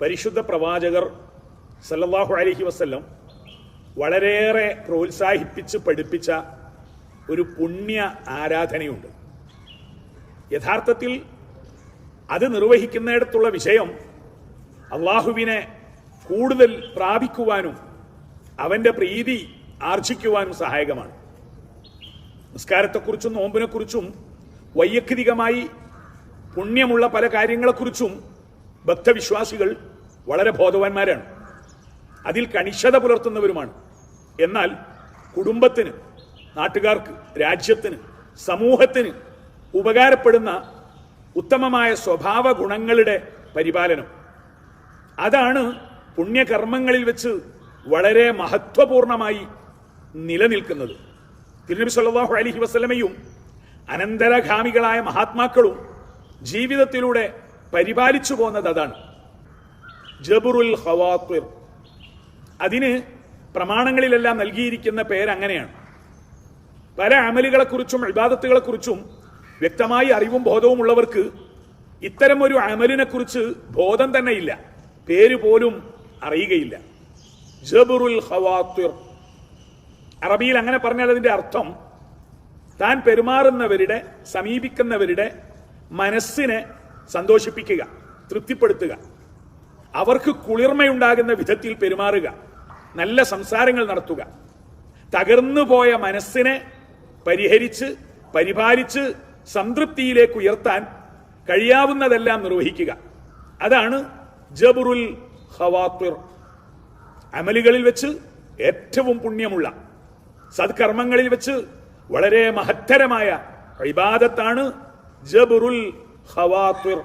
പരിശുദ്ധ പ്രവാചകർ സല്ലാഹു അലഹി വസ്ല്ലം വളരെയേറെ പ്രോത്സാഹിപ്പിച്ച് പഠിപ്പിച്ച ഒരു പുണ്യ ആരാധനയുണ്ട്. യഥാർത്ഥത്തിൽ അത് നിർവഹിക്കുന്നിടത്തുള്ള വിഷയം അള്ളാഹുവിനെ കൂടുതൽ പ്രാപിക്കുവാനും അവന്റെ പ്രീതി ആർജിക്കുവാനും സഹായകമാണ്. നിസ്കാരത്തെക്കുറിച്ചും നോമ്പിനെക്കുറിച്ചും വൈയക്തികമായി പുണ്യമുള്ള പല കാര്യങ്ങളെക്കുറിച്ചും ഭക്തവിശ്വാസികൾ വളരെ ബോധവാന്മാരാണ്. അതിൽ കണിശത പുലർത്തുന്നവരുമാണ്. എന്നാൽ കുടുംബത്തിന് നാട്ടുകാർക്ക് രാജ്യത്തിന് സമൂഹത്തിന് ഉപകാരപ്പെടുന്ന ഉത്തമമായ സ്വഭാവ ഗുണങ്ങളുടെ പരിപാലനം. അതാണ് പുണ്യകർമ്മങ്ങളിൽ വെച്ച് വളരെ മഹത്വപൂർണമായി നിലനിൽക്കുന്നത്. തിരുനബി സല്ലാഹു അലഹി വസ്ലമയും അനന്തരഗാമികളായ മഹാത്മാക്കളും ജീവിതത്തിലൂടെ പരിപാലിച്ചു പോകുന്നത് അതാണ്. ജബുറുൽ ഹവാത്വർ അതിന് പ്രമാണങ്ങളിലെല്ലാം നൽകിയിരിക്കുന്ന പേരങ്ങനെയാണ് പല അമലുകളെക്കുറിച്ചും ഇബാദത്തുകളെക്കുറിച്ചും വ്യക്തമായി അറിവും ബോധവും ഉള്ളവർക്ക് ഇത്തരം ഒരു അമലിനെ കുറിച്ച് ബോധം തന്നെ ഇല്ല. പേര് പോലും അറിയുകയില്ല. ജബുറുൽ ഹവാത്വർ അറബിയിൽ അങ്ങനെ പറഞ്ഞാൽ അതിന്റെ അർത്ഥം താൻ പെരുമാറുന്നവരുടെ സമീപിക്കുന്നവരുടെ മനസ്സിനെ സന്തോഷിപ്പിക്കുക തൃപ്തിപ്പെടുത്തുക. അവർക്ക് കുളിർമയുണ്ടാകുന്ന വിധത്തിൽ പെരുമാറുക നല്ല സംസാരങ്ങൾ നടത്തുക. തകർന്നു പോയ മനസ്സിനെ പരിഹരിച്ച് പരിപാലിച്ച് സംതൃപ്തിയിലേക്ക് ഉയർത്താൻ കഴിയാവുന്നതെല്ലാം നിർവഹിക്കുക. അതാണ് ജബുറുൽ ഹവാത്തുർ അമലുകളിൽ വെച്ച് ഏറ്റവും പുണ്യമുള്ള സത്കർമ്മങ്ങളിൽ വെച്ച് വളരെ മഹത്തരമായ ഇബാദത്താണ് ജബുറുൽ ഹവാത്വിർ